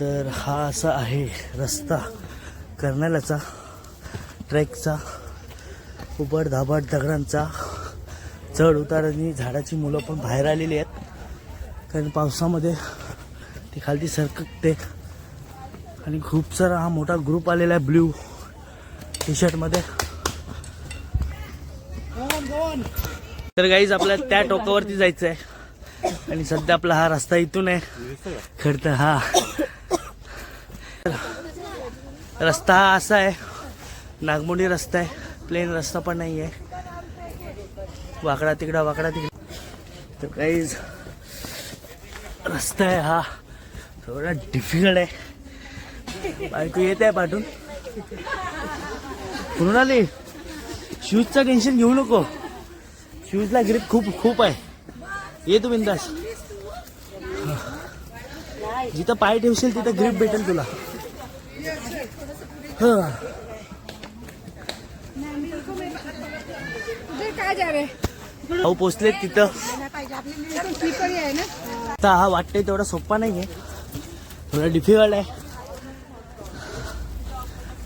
तर हा असा आहे रस्ता कर्नालाचा ट्रेकचा उबड धाबड दगडांचा चढ उतार आणि झाडाची मुलं पण बाहेर आलेली आहेत. कारण पावसामध्ये ती खालती सरकते आणि खूप सारा हा मोठा ग्रुप आलेला आहे ब्ल्यू टी शर्टमध्ये तर गाईज आपल्याला त्या टोकावरती जायचं आहे आणि सध्या आपला हा रस्ता इथून आहे. खर तर हा. रस्ता हा असा आहे. नागमोडी रस्ता आहे. प्लेन रस्ता पण नाही आहे. वाकडा तिकडा वाकडा तिकडा. तर काहीच रस्ता आहे हा. थोडा डिफिकल्ट आहे. बायको येत आहे पाठून. कुणाली शूजचं टेन्शन घेऊ नको. शूजला ग्रीप खूप खूप आहे. ये तू बिंदास. जिथं पाय ठेवशील तिथं ग्रीप भेटेल तुला. हं. ते भाऊ तिथं. आता हा वाटतंय तेवढा सोपा नाहीये. थोडा डिफिकल्ट आहे.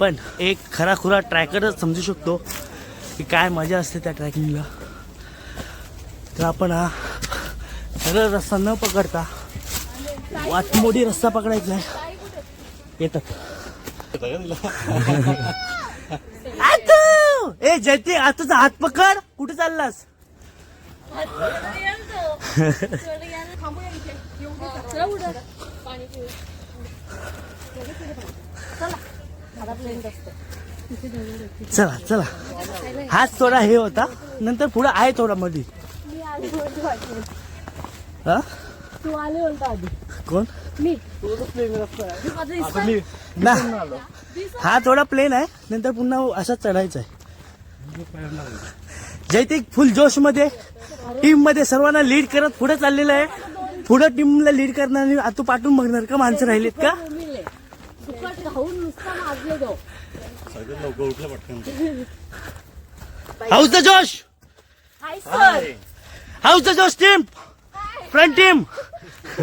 पण एक खरा खुरा ट्रॅकरच समजू शकतो की काय मजा असते त्या ट्रॅकिंगला तर आपण हा सरळ रस्ता न पकडता वाटमोडी रस्ता पकडायचा आहे. येतात ए जयती आताचा हात पकड. कुठे चाललास? चला चला. हाच थोडा हे होता. नंतर पुढे आहे थोडा मध्ये हा? तू आले बोलता आधी. कोण? मी. ना. हा थोडा प्लेन आहे नंतर पुन्हा असाच चढायचा आहे. जयतिक फुल जोशमध्ये टीममध्ये सर्वांना लीड करत पुढे चाललेलं आहे. पुढे टीमला लीड करणार आणि आतू पाठवून बघणार का? माणसं राहिलीत का? फुकट खाऊन नुसता माजले तो how's the josh hi sir how's the josh team front team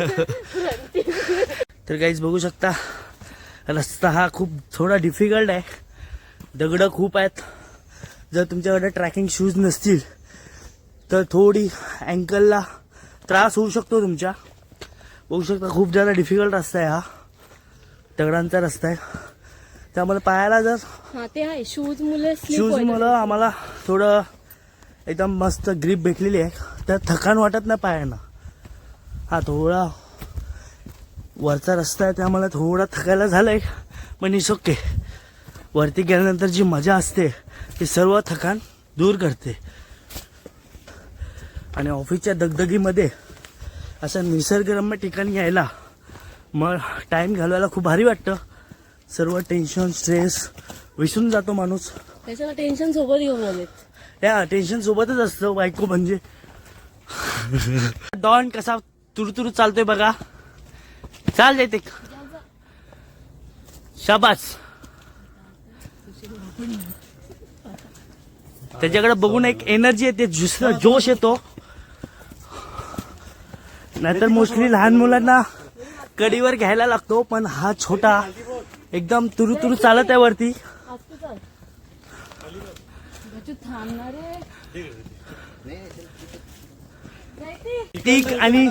तर काहीच बघू शकता रस्ता हा खूप थोडा डिफिकल्ट आहे. दगडं खूप आहेत. जर तुमच्याकडे ट्रॅकिंग शूज नसतील तर थोडी अँकलला त्रास होऊ शकतो तुमच्या. बघू शकता खूप जादा डिफिकल्ट रस्ता आहे हा. दगडांचा रस्ता आहे. त्यामुळे पायाला जर हा ते आहे. शूज मुले शूज मुलं आम्हाला थोडं एकदम मस्त ग्रीप भेटलेली आहे. तर थकान वाटत नाही पायांना हा थोडा वरचा रस्ता आहे त्यामुळे थोडा थकायला झालंय. पण इट्स ओके वरती गेल्यानंतर जी मजा असते ती सर्व थकान दूर करते. आणि ऑफिसच्या दगदगीमध्ये असं निसर्गरम्य ठिकाणी यायला मग टाईम घालवायला खूप भारी वाटतं. सर्व टेन्शन स्ट्रेस विसरून जातो माणूस. त्याच्याला टेन्शन सोबत घेऊन आलेत. या टेन्शन सोबतच असतं बायको म्हणजे. डॉन कसा तुरतुरू चालतोय बघा. चाल देते शाबास. त्याच्याकडे बघून एक एनर्जी येते दुसरा जोश येतो. नाहीतर मोस्टली लहान मुलांना कडीवर घ्यायला लागतो पण हा छोटा एकदम तुरु तुरु चालत आहे वरती. थांबणार जैतिक आणि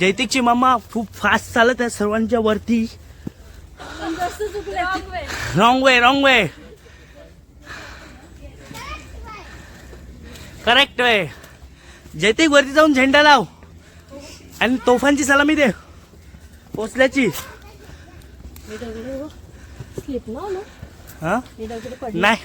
जैतिकची मामा खूप फास्ट चालत आहे सर्वांच्या वरती. Wrong way wrong way correct way जैतिक वरती जाऊन झेंडा लाव आणि तोफांची सलामी दे. पोचल्याची. नाही.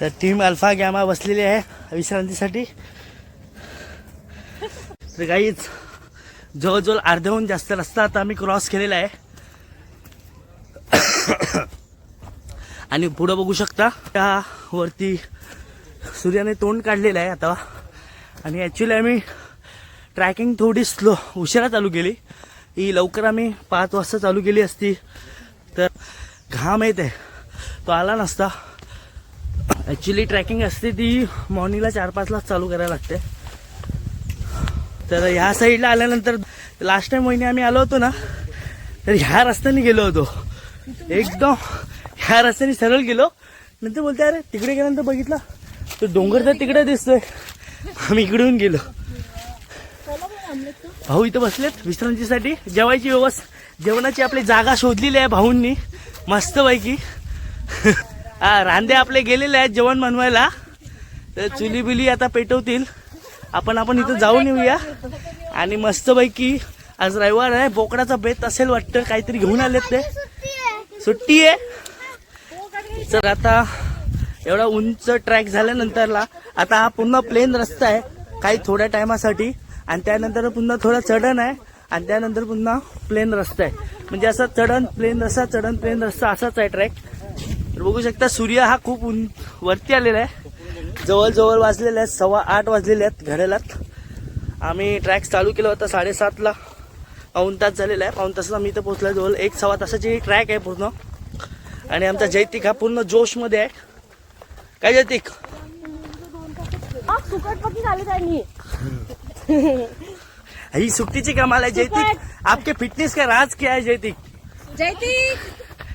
तर टीम अल्फा गॅमा बसलेली आहे विश्रांतीसाठी. तर काहीच जवळजवळ अर्ध्याहून जास्त रस्ता आता आम्ही क्रॉस केलेला आहे. आणि पुढं बघू शकता त्या वरती सूर्याने तोंड काढलेलं आहे आता. आणि ॲक्च्युली आम्ही ट्रॅकिंग थोडी स्लो उशिरा चालू केली. ही लवकर आम्ही पाच वाजता चालू केली असती. तर घाम येत आहे. तो आला नसता. ॲक्च्युली ट्रॅकिंग असते ती मॉर्निंगला चार पाचलाच चालू करायला लागते. तर ह्या साईडला आल्यानंतर लास्ट टाइम महिने आम्ही आलो होतो ना तर ह्या रस्त्याने गेलो होतो. एकदम ह्या रस्त्याने सरळ गेलो. नंतर बोलते अरे तिकडे गेल्यानंतर बघितलं तो डोंगर तर तिकडे दिसतोय. आम्ही इकडून गेलो. भाऊ इथं बसलेत विश्रांतीसाठी. जेवायची व्यवस्था जेवणाची आपली जागा शोधलेली आहे भाऊंनी. मस्तपैकी. हा रांदे आपले गेलेले आहेत जेवण बनवायला. तर चुली बिली आता पेटवतील. आपण आपण इथं जाऊन येऊया. आणि मस्तपैकी आज रविवार आहे. बोकडाचा बेत असेल वाटतं. काहीतरी घेऊन आलेत ते. सुट्टी आहे. तर आता एवढा उंच ट्रॅक झाल्यानंतरला आता हा पूर्ण प्लेन रस्ता आहे. काही थोड्या टायमासाठी. आणि त्यानंतर पुन्हा थोडा चढण आहे. आणि त्यानंतर पुन्हा प्लेन रस्ता आहे. म्हणजे असा चढण प्लेन रस्ता चढण प्लेन रस्ता असाच आहे ट्रॅक. तर बघू शकता सूर्य हा खूप उं वरती आलेला आहे. जवळजवळ वाजलेले आहेत सव्वा आठ वाजलेले आहेत घड्यालात आम्ही ट्रॅक चालू केला होता साडेसातला पाऊन तास झालेला आहे. पाऊन तासात आम्ही इथं पोहोचलो जवळ एक सव्वा तासाची ट्रॅक आहे पूर्ण. आणि आमचा जैतिक हा पूर्ण जोशमध्ये आहे. काय जैतिक ही सुट्टीची कमाल आहे जैतिक आपके फिटनेस का राज क्या है जैतिक जयदीप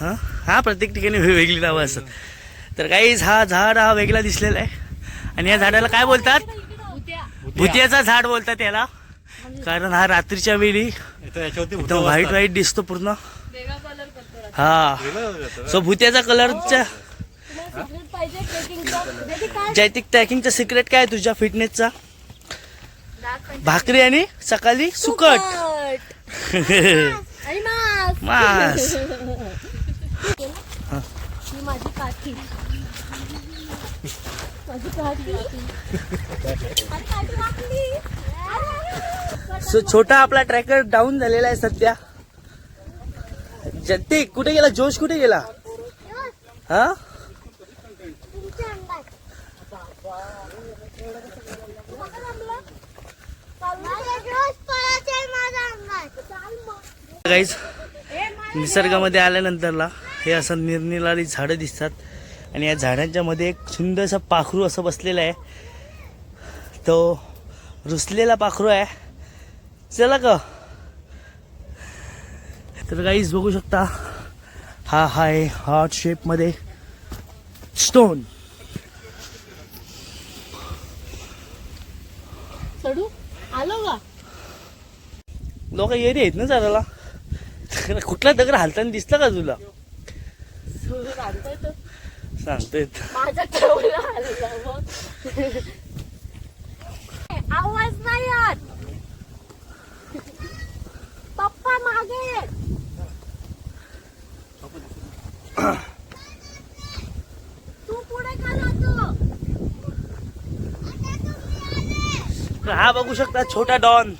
हा? हा प्रत्येक ठिकाणी वेगवेगळी नावं असतात. तर काहीच हा झाड हा वेगळा दिसलेला आहे. आणि या झाडाला काय बोलतात? भुतियाचा झाड बोलतात याला. कारण हा रात्रीच्या वेळी एकदम व्हाईट. व्हाईट दिसतो पूर्ण. वेगळा कलर करतो हा. सो भुत्याचा कलरच्या जैतिक ट्रॅकिंगचा सिक्रेट काय आहे तुझ्या फिटनेसचा भाकरी आणि सकाळी सुकट. मास. ही माझी काठी. माझी काठी. सो छोटा आपला ट्रॅकर डाऊन झालेला आहे सध्या. जतिक कुठे गेला? जोश कुठे गेला? हा? काहीच निसर्गामध्ये आल्यानंतरला हे असं निरनिराळी झाडं दिसतात. आणि या झाडांच्या मध्ये एक सुंदरसा पाखरू असं बसलेलं आहे. तो रुसलेला पाखरू आहे. चला का तर काहीच बघू शकता हा हाय हार्ट शेपमध्ये स्टोन चढू आलो का लोक येरी आहेत ना जराला. कुठला दगड हालताना दिसला का तुला? सांगतोय आवाज नाही येत पप्पा मागे आहेत. तू पुढे का जातो तर हा बघू शकता छोटा डॉन.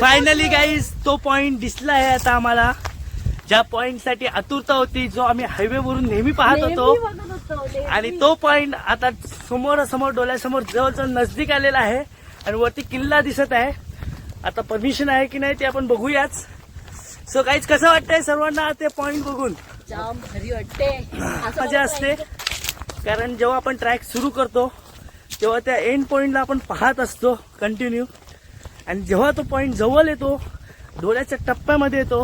फायनली गाईज तो पॉइंट दिसला आहे आता आम्हाला. ज्या पॉइंटसाठी आतुरता होती जो आम्ही हायवे वरून नेहमी पाहत होतो. आणि तो पॉइंट आता समोर समोर डोळ्यासमोर जवळजवळ नजदीक आलेला आहे. आणि वरती किल्ला दिसत आहे. आता परमिशन आहे की नाही ते आपण बघूयाच. सो काहीच कसं वाटतंय सर्वांना ते पॉइंट बघून? जाम भारी वाटते मजा असते. कारण जेव्हा आपण ट्रॅक सुरू करतो तेव्हा त्या एंड पॉइंटला आपण पाहत असतो कंटिन्यू आणि जेव्हा तो पॉइंट जवळ येतो डोळ्याच्या टप्प्यामध्ये येतो